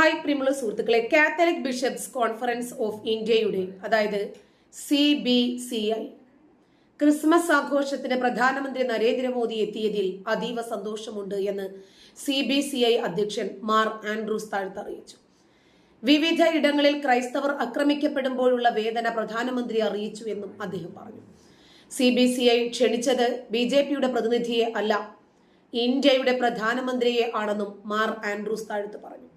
Hi പ്രിമുള്ള സുഹൃത്തുക്കളെ. Catholic bishops conference of ഇന്ത്യയുടെ അതായത് C B C I Christmas ആഘോഷത്തിന് പ്രധാനമന്ത്രി നരേന്ദ്രമോദി എത്തിയതിൽ അതീവ സന്തോഷമുണ്ട് എന്ന് സി ബി സി ഐ അധ്യക്ഷൻ മാർ ആൻഡ്രൂസ് താഴ്ത്ത് അറിയിച്ചു വിവിധ ഇടങ്ങളിൽ ക്രൈസ്തവർ ആക്രമിക്കപ്പെടുമ്പോഴുള്ള വേദന പ്രധാനമന്ത്രി അറിയിച്ചു എന്നും അദ്ദേഹം പറഞ്ഞു. സി ബി സി ഐ ക്ഷണിച്ചത് ബി ജെ പിയുടെ പ്രതിനിധിയെ അല്ല ഇന്ത്യയുടെ പ്രധാനമന്ത്രിയെ ആണെന്നും മാർ ആൻഡ്രൂസ് താഴ്ത്ത് പറഞ്ഞു.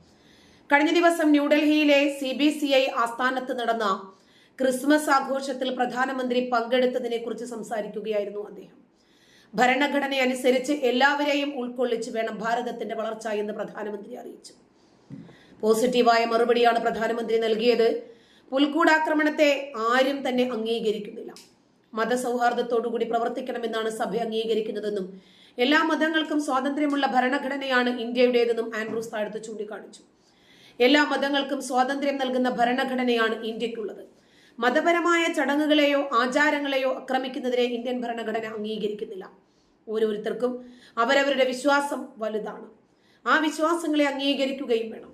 കഴിഞ്ഞ ദിവസം ന്യൂഡൽഹിയിലെ സി ബി സി ഐ ആസ്ഥാനത്ത് നടന്ന ക്രിസ്മസ് ആഘോഷത്തിൽ പ്രധാനമന്ത്രി പങ്കെടുത്തതിനെ കുറിച്ച് സംസാരിക്കുകയായിരുന്നു അദ്ദേഹം. ഭരണഘടന അനുസരിച്ച് എല്ലാവരെയും ഉൾക്കൊള്ളിച്ച് വേണം ഭാരതത്തിന്റെ വളർച്ച എന്ന് പ്രധാനമന്ത്രി അറിയിച്ചു. പോസിറ്റീവായ മറുപടിയാണ് പ്രധാനമന്ത്രി നൽകിയത്. പുൽക്കൂടാക്രമണത്തെ ആരും തന്നെ അംഗീകരിക്കുന്നില്ല. മതസൗഹാർദ്ദത്തോടുകൂടി പ്രവർത്തിക്കണമെന്നാണ് സഭ അംഗീകരിക്കുന്നതെന്നും എല്ലാ മതങ്ങൾക്കും സ്വാതന്ത്ര്യമുള്ള ഭരണഘടനയാണ് ഇന്ത്യയുടേതെന്നും ആൻഡ്രൂസ് താഴത്ത് ചൂണ്ടിക്കാണിച്ചു. എല്ലാ മതങ്ങൾക്കും സ്വാതന്ത്ര്യം നൽകുന്ന ഭരണഘടനയാണ് ഇന്ത്യക്കുള്ളത്. മതപരമായ ചടങ്ങുകളെയോ ആചാരങ്ങളെയോ ആക്രമിക്കുന്നതിനെ ഇന്ത്യൻ ഭരണഘടന അംഗീകരിക്കുന്നില്ല. ഓരോരുത്തർക്കും അവരവരുടെ വിശ്വാസം വലുതാണ്. ആ വിശ്വാസങ്ങളെ അംഗീകരിക്കുകയും വേണം.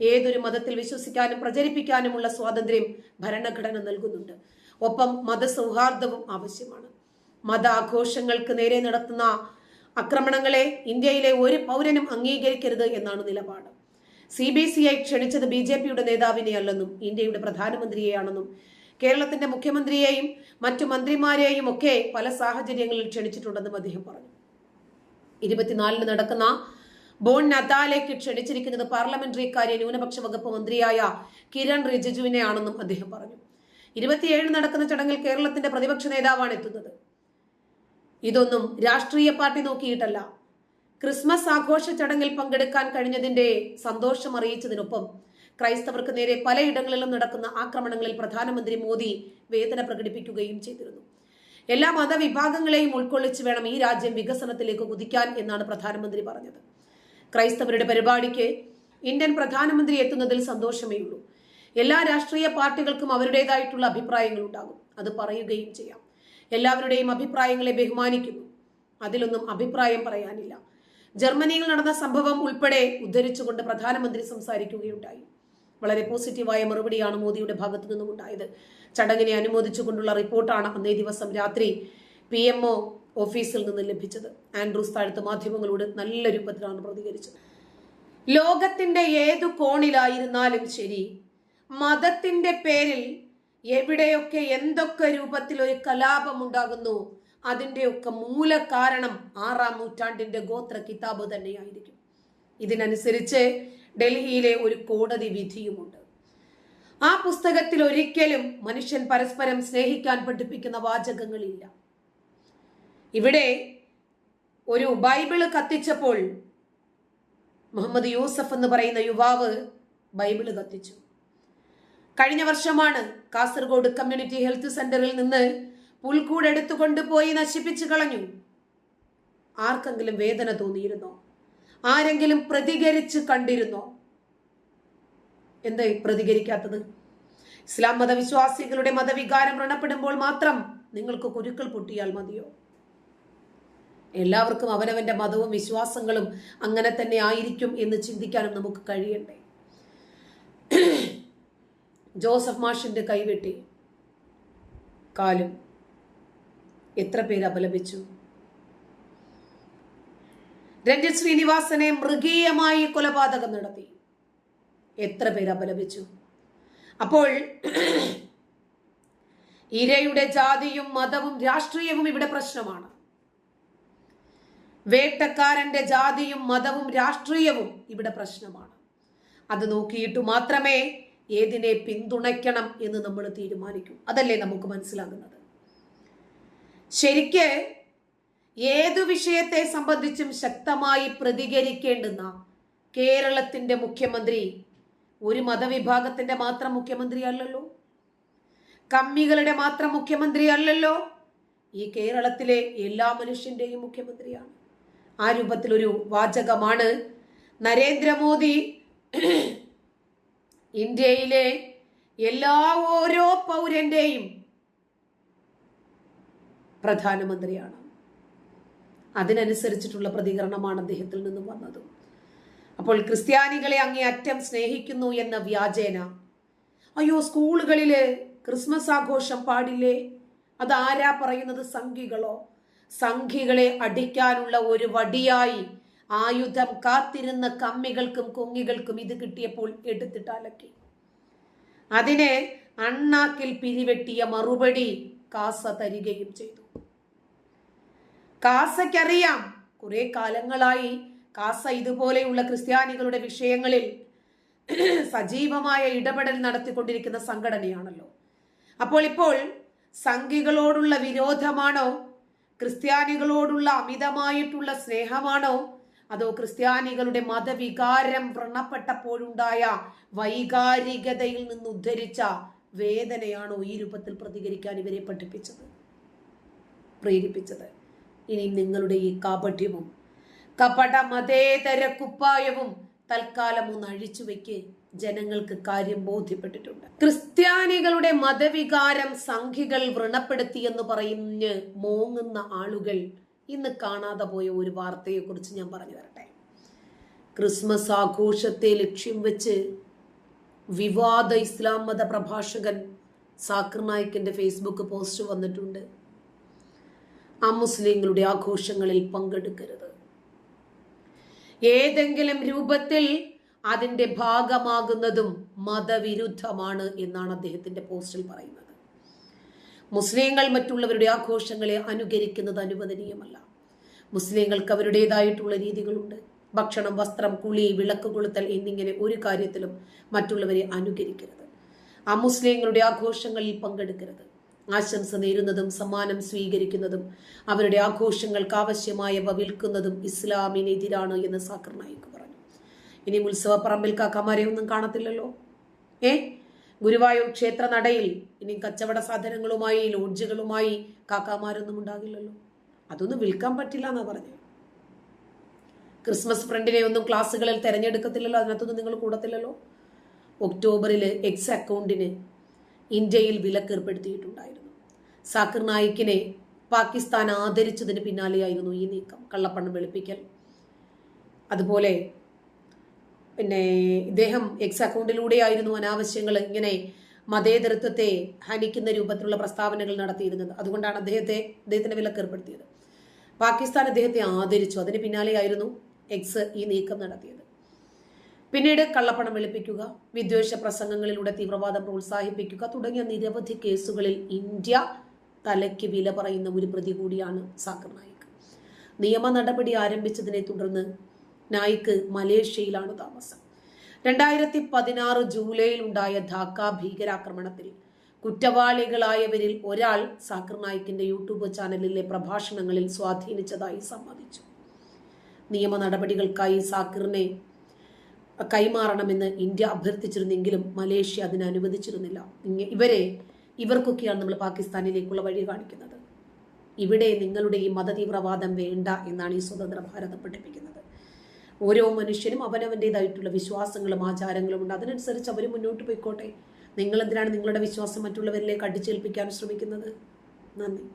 ഏതൊരു മതത്തിൽ വിശ്വസിക്കാനും പ്രചരിപ്പിക്കാനുമുള്ള സ്വാതന്ത്ര്യം ഭരണഘടന നൽകുന്നുണ്ട്. ഒപ്പം മതസൗഹാർദ്ദവും ആവശ്യമാണ്. മത ആഘോഷങ്ങൾക്ക് നേരെ നടത്തുന്ന ആക്രമണങ്ങളെ ഇന്ത്യയിലെ ഒരു പൗരനും അംഗീകരിക്കരുത് എന്നാണ് നിലപാട്. സി ബി സി ഐ ക്ഷണിച്ചത് ബി ജെ പിയുടെ നേതാവിനെയല്ലെന്നും ഇന്ത്യയുടെ പ്രധാനമന്ത്രിയെയാണെന്നും കേരളത്തിന്റെ മുഖ്യമന്ത്രിയെയും മറ്റു മന്ത്രിമാരെയും ഒക്കെ പല സാഹചര്യങ്ങളിൽ ക്ഷണിച്ചിട്ടുണ്ടെന്നും അദ്ദേഹം പറഞ്ഞു. ഇരുപത്തിനാലിന് നടക്കുന്ന ബോൺ നദാലേക്ക് ക്ഷണിച്ചിരിക്കുന്നത് പാർലമെന്ററി കാര്യ ന്യൂനപക്ഷ വകുപ്പ് മന്ത്രിയായ കിരൺ റിജിജുവിനെയാണെന്നും അദ്ദേഹം പറഞ്ഞു. ഇരുപത്തിയേഴിന് നടക്കുന്ന ചടങ്ങിൽ കേരളത്തിന്റെ പ്രതിപക്ഷ നേതാവാണ് എത്തുന്നത്. ഇതൊന്നും രാഷ്ട്രീയ പാർട്ടി നോക്കിയിട്ടല്ല. ക്രിസ്മസ് ആഘോഷ ചടങ്ങിൽ പങ്കെടുക്കാൻ കഴിഞ്ഞതിന്റെ സന്തോഷം അറിയിച്ചതിനൊപ്പം ക്രൈസ്തവർക്ക് നേരെ പലയിടങ്ങളിലും നടക്കുന്ന ആക്രമണങ്ങളിൽ പ്രധാനമന്ത്രി മോദി വേദന പ്രകടിപ്പിക്കുകയും ചെയ്തിരുന്നു. എല്ലാ മതവിഭാഗങ്ങളെയും ഉൾക്കൊള്ളിച്ച് വേണം ഈ രാജ്യം വികസനത്തിലേക്ക് കുതിക്കാൻ എന്നാണ് പ്രധാനമന്ത്രി പറഞ്ഞത്. ക്രൈസ്തവരുടെ പരിപാടിക്ക് ഇന്ത്യൻ പ്രധാനമന്ത്രി എത്തുന്നതിൽ സന്തോഷമേ ഉള്ളൂ എല്ലാ രാഷ്ട്രീയ പാർട്ടികൾക്കും അവരുടേതായിട്ടുള്ള അഭിപ്രായങ്ങൾ ഉണ്ടാകും. അത് പറയുകയും ചെയ്യാം. എല്ലാവരുടെയും അഭിപ്രായങ്ങളെ ബഹുമാനിക്കുന്നു. അതിലൊന്നും അഭിപ്രായം പറയാനില്ല. ജർമ്മനിയിൽ നടന്ന സംഭവം ഉൾപ്പെടെ ഉദ്ധരിച്ചുകൊണ്ട് പ്രധാനമന്ത്രി സംസാരിക്കുകയുണ്ടായി. വളരെ പോസിറ്റീവായ മറുപടിയാണ് മോദിയുടെ ഭാഗത്തു നിന്നും ഉണ്ടായത് ചടങ്ങിനെ അനുമോദിച്ചുകൊണ്ടുള്ള റിപ്പോർട്ടാണ് അന്നേ ദിവസം രാത്രി പി എം ഒ ഓഫീസിൽ നിന്ന് ലഭിച്ചത്. ആൻഡ്രൂസ് താഴ്ത്ത് മാധ്യമങ്ങളോട് നല്ല രൂപത്തിലാണ് പ്രതികരിച്ചത്. ലോകത്തിന്റെ ഏതു കോണിലായിരുന്നാലും ശരി മതത്തിന്റെ പേരിൽ എവിടെയൊക്കെ എന്തൊക്കെ രൂപത്തിൽ ഒരു കലാപം ഉണ്ടാകുന്നു അതിന്റെയൊക്കെ മൂല കാരണം ആറാം നൂറ്റാണ്ടിന്റെ ഗോത്ര കിതാബ് തന്നെയായിരിക്കും. ഇതിനനുസരിച്ച് ഡൽഹിയിലെ ഒരു കോടതി വിധിയുമുണ്ട്. ആ പുസ്തകത്തിൽ ഒരിക്കലും മനുഷ്യൻ പരസ്പരം സ്നേഹിക്കാൻ പഠിപ്പിക്കുന്ന വാചകങ്ങളില്ല. ഇവിടെ ഒരു ബൈബിൾ കത്തിച്ചപ്പോൾ മുഹമ്മദ് യൂസഫ് എന്ന് പറയുന്ന യുവാവ് ബൈബിൾ കത്തിച്ചു. കഴിഞ്ഞ വർഷമാണ് കാസർഗോഡ് കമ്മ്യൂണിറ്റി ഹെൽത്ത് സെന്ററിൽ നിന്ന് പുൽക്കൂട് കൊണ്ടുപോയി പോയി നശിപ്പിച്ചു കളഞ്ഞു. ആർക്കെങ്കിലും വേദന തോന്നിയിരുന്നോ? ആരെങ്കിലും പ്രതികരിച്ച് കണ്ടിരുന്നോ? എന്താ പ്രതികരിക്കാത്തത്? ഇസ്ലാം മതവിശ്വാസികളുടെ മതവികാരം വ്രണപ്പെടുമ്പോൾ മാത്രം നിങ്ങൾക്ക് കുരുക്കൾ പൊട്ടിയാൽ മതിയോ? എല്ലാവർക്കും അവനവന്റെ മതവും വിശ്വാസങ്ങളും അങ്ങനെ തന്നെ ആയിരിക്കും എന്ന് ചിന്തിക്കാനും നമുക്ക് കഴിയണ്ടേ? ജോസഫ് മാഷിന്റെ കൈവെട്ടി. കാലും എത്ര പേര് അപലപിച്ചു? രഞ്ജിത് ശ്രീനിവാസനെ മൃഗീയമായി കൊലപാതകം നടത്തി. എത്ര പേര് അപലപിച്ചു? അപ്പോൾ ഇരയുടെ ജാതിയും മതവും രാഷ്ട്രീയവും ഇവിടെ പ്രശ്നമാണ്. വേട്ടക്കാരന്റെ ജാതിയും മതവും രാഷ്ട്രീയവും ഇവിടെ പ്രശ്നമാണ്. അത് നോക്കിയിട്ട് മാത്രമേ ഏതിനെ പിന്തുണയ്ക്കണം എന്ന് നമ്മൾ തീരുമാനിക്കൂ. അതല്ലേ നമുക്ക് മനസ്സിലാകുന്നത്? ശരിക്ക് ഏതു വിഷയത്തെ സംബന്ധിച്ചും ശക്തമായി പ്രതികരിക്കേണ്ടുന്ന കേരളത്തിന്റെ മുഖ്യമന്ത്രി ഒരു മതവിഭാഗത്തിന്റെ മാത്രം മുഖ്യമന്ത്രി അല്ലല്ലോ? കമ്മികളുടെ മാത്രം മുഖ്യമന്ത്രി അല്ലല്ലോ? ഈ കേരളത്തിലെ എല്ലാ മനുഷ്യന്റെയും മുഖ്യമന്ത്രിയാണ്. ആ രൂപത്തിലൊരു വാചകമാണ് നരേന്ദ്രമോദി. ഇന്ത്യയിലെ എല്ലാ ഓരോ പൗരന്റെയും പ്രധാനമന്ത്രിയാണ്. അതിനനുസരിച്ചിട്ടുള്ള പ്രതികരണമാണ് അദ്ദേഹത്തിൽ നിന്നും വന്നത്. അപ്പോൾ ക്രിസ്ത്യാനികളെ അങ്ങേയറ്റം സ്നേഹിക്കുന്നു എന്ന വ്യാജേന. അയ്യോ സ്കൂളുകളിൽ ക്രിസ്മസ് ആഘോഷം പാടില്ലേ? അത് ആരാ പറയുന്നത്? സംഘികളോ? സംഘികളെ അടിക്കാനുള്ള ഒരു വടിയായി ആയുധം കാത്തിരുന്ന കമ്മികൾക്കും കൊങ്ങികൾക്കും ഇത് കിട്ടിയപ്പോൾ എടുത്തിട്ടാലക്കി അതിനെ അണ്ണാക്കിൽ പിരിവെട്ടിയ മറുപടി കാസ തരികയും ചെയ്തു. കാസയ്ക്കറിയാം. കുറെ കാലങ്ങളായി കാസ ഇതുപോലെയുള്ള ക്രിസ്ത്യാനികളുടെ വിഷയങ്ങളിൽ സജീവമായ ഇടപെടൽ നടത്തിക്കൊണ്ടിരിക്കുന്ന സംഘടനയാണല്ലോ. അപ്പോൾ ഇപ്പോൾ സംഘികളോടുള്ള വിരോധമാണോ? ക്രിസ്ത്യാനികളോടുള്ള അമിതമായിട്ടുള്ള സ്നേഹമാണോ? അതോ ക്രിസ്ത്യാനികളുടെ മതവികാരം വ്രണപ്പെട്ടപ്പോഴുണ്ടായ വൈകാരികതയിൽ നിന്ന് ഉദ്ധരിച്ച വേദനയാണോ ഈ രൂപത്തിൽ പ്രതികരിക്കാൻ ഇവരെ പഠിപ്പിച്ചത് പ്രേരിപ്പിച്ചത്? ഇനി നിങ്ങളുടെ ഈ കാപഠ്യവും കപട മതേതര കുപ്പായവും തൽക്കാലം ഒന്ന് അഴിച്ചു വെക്ക്. ജനങ്ങൾക്ക് കാര്യം ബോധ്യപ്പെട്ടിട്ടുണ്ട്. ക്രിസ്ത്യാനികളുടെ മതവികാരം സംഘികൾ വ്രണപ്പെടുത്തി എന്ന് പറഞ്ഞ് മോങ്ങുന്ന ആളുകൾ ഇന്ന് കാണാതെ പോയ ഒരു വാർത്തയെക്കുറിച്ച് ഞാൻ പറഞ്ഞു തരട്ടെ ക്രിസ്മസ് ആഘോഷത്തെ ലക്ഷ്യം വെച്ച് വിവാദ ഇസ്ലാം മത പ്രഭാഷകൻ സാക്കിർ നായിക്കിന്റെ ഫേസ്ബുക്ക് പോസ്റ്റ് വന്നിട്ടുണ്ട്. ആ മുസ്ലിങ്ങളുടെ ആഘോഷങ്ങളിൽ പങ്കെടുക്കരുത്. ഏതെങ്കിലും രൂപത്തിൽ അതിന്റെ ഭാഗമാകുന്നതും മതവിരുദ്ധമാണ് എന്നാണ് അദ്ദേഹത്തിന്റെ പോസ്റ്റിൽ പറയുന്നത്. മുസ്ലിങ്ങൾ മറ്റുള്ളവരുടെ ആഘോഷങ്ങളെ അനുകരിക്കുന്നത് അനുവദനീയമല്ല. മുസ്ലിങ്ങൾക്ക് അവരുടേതായിട്ടുള്ള രീതികളുണ്ട്. ഭക്ഷണം വസ്ത്രം കുളി വിളക്ക് കൊളുത്തൽ എന്നിങ്ങനെ ഒരു കാര്യത്തിലും മറ്റുള്ളവരെ അനുകരിക്കരുത്. ആ മുസ്ലിങ്ങളുടെ ആഘോഷങ്ങളിൽ പങ്കെടുക്കരുത്. ആശംസ നേരുന്നതും സമ്മാനം സ്വീകരിക്കുന്നതും അവരുടെ ആഘോഷങ്ങൾക്ക് ആവശ്യമായവ വിൽക്കുന്നതും ഇസ്ലാമിനെതിരാണ് എന്ന് സാക്കർ നായിക് പറഞ്ഞു. ഇനി ഉത്സവ പറമ്പിൽ കാക്കമാരെ ഒന്നും കാണത്തില്ലല്ലോ. ഏ? ഗുരുവായൂർ ക്ഷേത്ര നടയിൽ ഇനി കച്ചവട സാധനങ്ങളുമായി ലോഡ്ജുകളുമായി കാക്കാമാരൊന്നും ഉണ്ടാകില്ലല്ലോ. അതൊന്നും വിൽക്കാൻ പറ്റില്ല എന്നാ പറഞ്ഞു. ക്രിസ്മസ് ഫ്രണ്ടിനെ ഒന്നും ക്ലാസ്സുകളിൽ തിരഞ്ഞെടുക്കത്തില്ലല്ലോ. അതിനകത്തൊന്നും നിങ്ങൾ കൂടത്തില്ലല്ലോ. ഒക്ടോബറിൽ എക്സ് അക്കൗണ്ടിന് ഇന്ത്യയിൽ വിലക്കേർപ്പെടുത്തിയിട്ടുണ്ടായിരുന്നു. സാക്കിർ നായിക്കിനെ പാകിസ്ഥാൻ ആദരിച്ചതിന് പിന്നാലെയായിരുന്നു ഈ നീക്കം. കള്ളപ്പണം വെളുപ്പിക്കൽ. അതുപോലെ പിന്നെ ഇദ്ദേഹം എക്സ് അക്കൗണ്ടിലൂടെയായിരുന്നു അനാവശ്യങ്ങൾ ഇങ്ങനെ മതേതരത്വത്തെ ഹനിക്കുന്ന രൂപത്തിലുള്ള പ്രസ്താവനകൾ നടത്തിയിരുന്നത്. അതുകൊണ്ടാണ് അദ്ദേഹത്തെ അദ്ദേഹത്തിന്റെ വിലക്കേർപ്പെടുത്തിയത്. പാകിസ്ഥാൻ അദ്ദേഹത്തെ ആദരിച്ചു. അതിന് പിന്നാലെയായിരുന്നു എക്സ് ഈ നീക്കം നടത്തിയത്. പിന്നീട് കള്ളപ്പണം വെളുപ്പിക്കുക വിദ്വേഷ പ്രസംഗങ്ങളിലൂടെ തീവ്രവാദം പ്രോത്സാഹിപ്പിക്കുക തുടങ്ങിയ നിരവധി കേസുകളിൽ ഇന്ത്യ തലയ്ക്ക് വില പറയുന്ന ഒരു പ്രതി കൂടിയാണ് സാക്കർ നായിക്. നിയമ നടപടി ആരംഭിച്ചതിനെ തുടർന്ന് നായിക് മലേഷ്യയിലാണ് താമസം. രണ്ടായിരത്തി പതിനാറ് ജൂലൈയിൽ ഉണ്ടായ ധാക്ക ഭീകരാക്രമണത്തിൽ കുറ്റവാളികളായവരിൽ ഒരാൾ സാക്കർ നായിക്കിന്റെ യൂട്യൂബ് ചാനലിലെ പ്രഭാഷണങ്ങളിൽ സ്വാധീനിച്ചതായി സമ്മതിച്ചു. നിയമ നടപടികൾക്കായി സാക്കിറിനെ കൈമാറണമെന്ന് ഇന്ത്യ അഭ്യർത്ഥിച്ചിരുന്നെങ്കിലും മലേഷ്യ അതിന് അനുവദിച്ചിരുന്നില്ല. ഇവരെ ഇവർക്കൊക്കെയാണ് നമ്മൾ പാകിസ്ഥാനിലേക്കുള്ള വഴി കാണിക്കുന്നത്. ഇവിടെ നിങ്ങളുടെ ഈ മതതീവ്രവാദം വേണ്ട എന്നാണ് ഈ സ്വതന്ത്ര ഭാരതം പഠിപ്പിക്കുന്നത്. ഓരോ മനുഷ്യനും അവനവന്റെതായിട്ടുള്ള വിശ്വാസങ്ങളും ആചാരങ്ങളും ഉണ്ട്. അതിനനുസരിച്ച് അവർ മുന്നോട്ട് പോയിക്കോട്ടെ. നിങ്ങളെന്തിനാണ് നിങ്ങളുടെ വിശ്വാസം മറ്റുള്ളവരിലേക്ക് അടിച്ചേൽപ്പിക്കാൻ ശ്രമിക്കുന്നത്? നന്ദി.